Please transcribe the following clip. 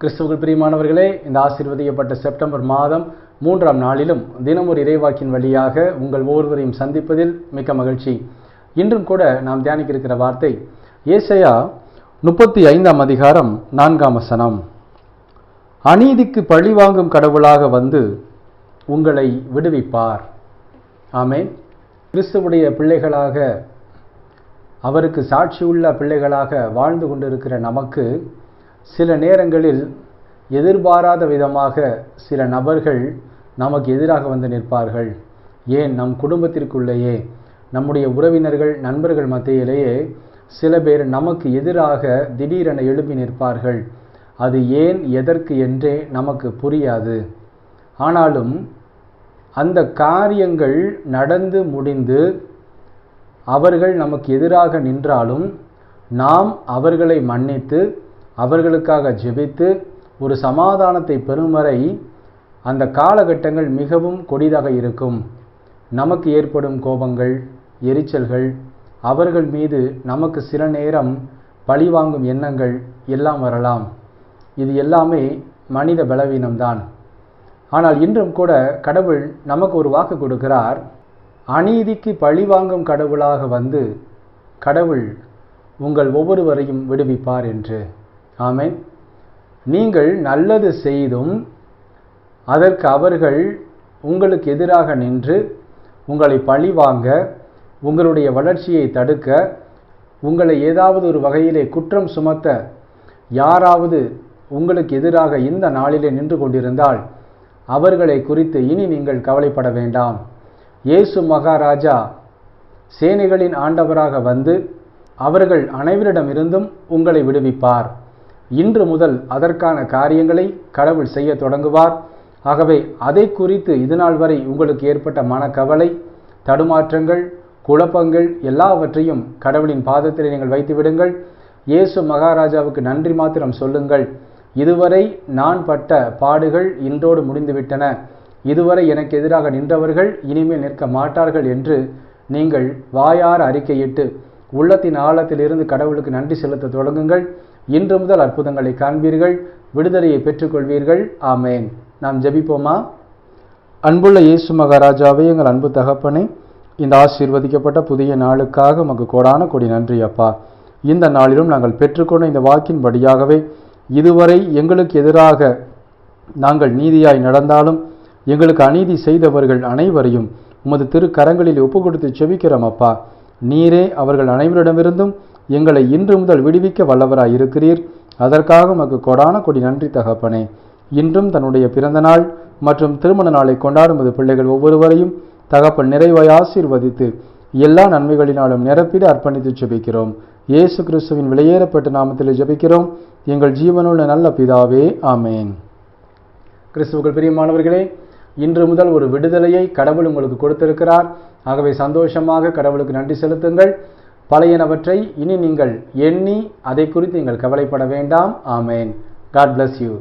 கிறிஸ்துவுக்குள் பிரியமானவர்களே இந்த ஆசீர்வதிக்கப்பட்ட செப்டம்பர் மாதம் மூன்றாம் நாளிலும் தினம் ஒரு இறைவாக்கின் வழியாக உங்கள் ஒவ்வொருவரையும் சந்திப்பதில் மிக்க மகிழ்ச்சி. இன்றும் கூட நாம் தியானிக்க இருக்கிற வார்த்தை ஏசையா முப்பத்தி ஐந்தாம் அதிகாரம் நான்காம் வசனம். அநீதிக்கு பழிவாங்கும் கடவுளாக வந்து உங்களை விடுவிப்பார். ஆமே கிறிஸ்துவுடைய பிள்ளைகளாக அவருக்கு சாட்சியுள்ள பிள்ளைகளாக வாழ்ந்து கொண்டிருக்கிற நமக்கு சில நேரங்களில் எதிர்பாராத விதமாக சில நபர்கள் நமக்கு எதிராக வந்து நிற்பார்கள். ஏன்? நம் குடும்பத்திற்குள்ளேயே நம்முடைய உறவினர்கள் நண்பர்கள் மத்தியிலேயே சில பேர் நமக்கு எதிராக திடீரென எழுப்பி நிற்பார்கள். அது ஏன்? எதற்கு என்றே நமக்கு புரியாது. ஆனாலும் அந்த காரியங்கள் நடந்து முடிந்து அவர்கள் நமக்கு எதிராக நின்றாலும் நாம் அவர்களை மன்னித்து அவர்களுக்காக ஜெபித்து ஒரு சமாதானத்தை பெறும் வரை அந்த காலகட்டங்கள் மிகவும் கொடிதாக இருக்கும். நமக்கு ஏற்படும் கோபங்கள் எரிச்சல்கள் அவர்கள் மீது நமக்கு சில நேரம் பழிவாங்கும் எண்ணங்கள் எல்லாம் வரலாம். இது எல்லாமே மனித பலவீனம்தான். ஆனால் இன்றும் கூட கடவுள் நமக்கு ஒரு வாக்கு கொடுக்கிறார். அநீதிக்கு பழிவாங்கும் கடவுளாக வந்து கடவுள் உங்கள் ஒவ்வொருவரையும் விடுவிப்பார் என்று. ஆமேன். நீங்கள் நல்லது செய்தும் அதற்கு அவர்கள் உங்களுக்கு எதிராக நின்று உங்களை பழிவாங்க உங்களுடைய வளர்ச்சியை தடுக்க உங்களை ஏதாவது ஒரு வகையிலே குற்றம் சுமத்த யாராவது உங்களுக்கு எதிராக இந்த நாளிலே நின்று கொண்டிருந்தால் அவர்களை குறித்து இனி நீங்கள் கவலைப்பட வேண்டாம். இயேசு மகாராஜா சேனைகளின் ஆண்டவராக வந்து அவர்கள் அனைவரிடமிருந்தும் உங்களை விடுவிப்பார். இன்று முதல் அதற்கான காரியங்களை கடவுள் செய்ய தொடங்குவார். ஆகவே அதை குறித்து இதுநாள் வரை உங்களுக்கு ஏற்பட்ட மனக்கவலை தடுமாற்றங்கள் குழப்பங்கள் எல்லாவற்றையும் கடவுளின் பாதத்தில் நீங்கள் வைத்துவிடுங்கள். இயேசு மகாராஜாவுக்கு நன்றி மாத்திரம் சொல்லுங்கள். இதுவரை நான் பட்ட பாடுகள் இன்றோடு முடிந்துவிட்டன. இதுவரை எனக்கு எதிராக நின்றவர்கள் இனிமேல் நிற்க மாட்டார்கள் என்று நீங்கள் வாயார அறிக்கையிட்டு உள்ளத்தின் ஆழத்திலிருந்து கடவுளுக்கு நன்றி செலுத்த தொடங்குங்கள். இன்று முதல் அற்புதங்களை காண்பீர்கள். விடுதலையை பெற்றுக்கொள்வீர்கள். ஆமேன். நாம் ஜெபிப்போமா? அன்புள்ள இயேசு மகாராஜாவே எங்கள் அன்பு தகப்பனே இந்த ஆசீர்வதிக்கப்பட்ட புதிய நாளுக்காக உமக்கு கோடான கொடி நன்றி அப்பா. இந்த நாளிலும் நாங்கள் பெற்றுக்கொண்ட இந்த வாக்கின்படியாகவே இதுவரை எங்களுக்கு எதிராக நாங்கள் நீதியாய் நடந்தாலும் எங்களுக்கு அநீதி செய்தவர்கள் அனைவரையும் உமது திருக்கரங்களில் ஒப்பு கொடுத்து செபிக்கிறோம் அப்பா. நீரே அவர்கள் அனைவரிடமிருந்தும் எங்களை இன்று முதல் விடுவிக்க வல்லவராய் இருக்கிறீர் அதற்காக உமக்கு கொடான கொடி நன்றி தகப்பனே. இன்றும் தன்னுடைய பிறந்த நாள் மற்றும் திருமண நாளை கொண்டாடும் பிள்ளைகள் ஒவ்வொருவரையும் தகப்பன் நிறைவாய் ஆசீர்வதித்து எல்லா நன்மைகளினாலும் நிரப்பிட அர்ப்பணித்து ஜெபிக்கிறோம். இயேசு கிறிஸ்துவின் வெளியேறப்பட்ட நாமத்தில் ஜெபிக்கிறோம். எங்கள் ஜீவனுள்ள நல்ல பிதாவே ஆமேன். கிறிஸ்துவுக்குள் பிரியமானவர்களே இன்று முதல் ஒரு விடுதலையை கடவுள் உங்களுக்கு கொடுத்திருக்கிறார். ஆகவே சந்தோஷமாக கடவுளுக்கு நன்றி செலுத்துங்கள். பழையனவற்றை இனி நீங்கள் எண்ணி அதை குறித்து நீங்கள் கவலைப்பட வேண்டாம். ஆமேன். God bless you